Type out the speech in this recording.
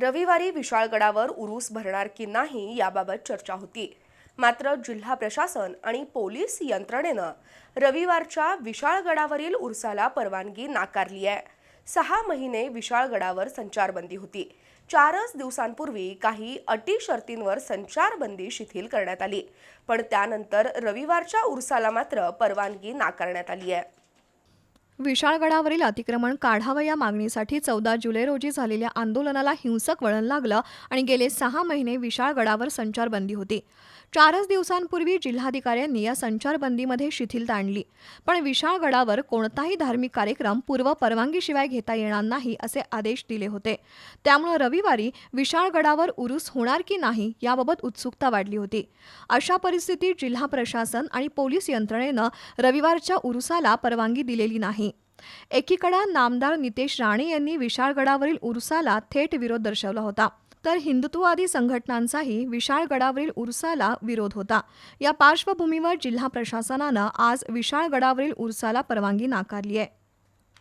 रविवारी विशाळगडावर उरूस भरणार की नाही याबाबत चर्चा होती. मात्र जिल्हा प्रशासन आणि पोलीस यंत्रणेनं रविवारच्या विशाळगडावरील उरसाला परवानगी नाकारली आहे. सहा महिने विशाळगडावर संचारबंदी होती. चारच दिवसांपूर्वी काही अटी शर्तींवर संचारबंदी शिथिल करण्यात आली. पण त्यानंतर रविवारच्या उरसाला मात्र परवानगी नाकारण्यात आली आहे. विशाळगडावरील अतिक्रमण काढावं या मागणीसाठी चौदा जुलै रोजी झालेल्या आंदोलनाला हिंसक वळण लागलं आणि गेले सहा महिने विशाळगडावर संचारबंदी होती. चारच दिवसांपूर्वी जिल्हाधिकाऱ्यांनी या संचारबंदीमध्ये शिथिलता आणली. पण विशाळगडावर कोणताही धार्मिक कार्यक्रम पूर्व परवानगीशिवाय घेता येणार नाही असे आदेश दिले होते. त्यामुळे रविवारी विशाळगडावर उरूस होणार की नाही याबाबत उत्सुकता वाढली होती. अशा परिस्थितीत जिल्हा प्रशासन आणि पोलीस यंत्रणेनं रविवारच्या उरुसाला परवानगी दिलेली नाही. एकीकडे नामदार नितेश राणे यांनी विशाळगडावरील उरुसाला थेट विरोध दर्शवला होता. तर हिंदुत्ववादी संघटनांचाही विशाळगडावरील उरुसाला विरोध होता. या पार्श्वभूमीवर जिल्हा प्रशासनानं आज विशाळगडावरील उरुसाला परवानगी नाकारली आहे.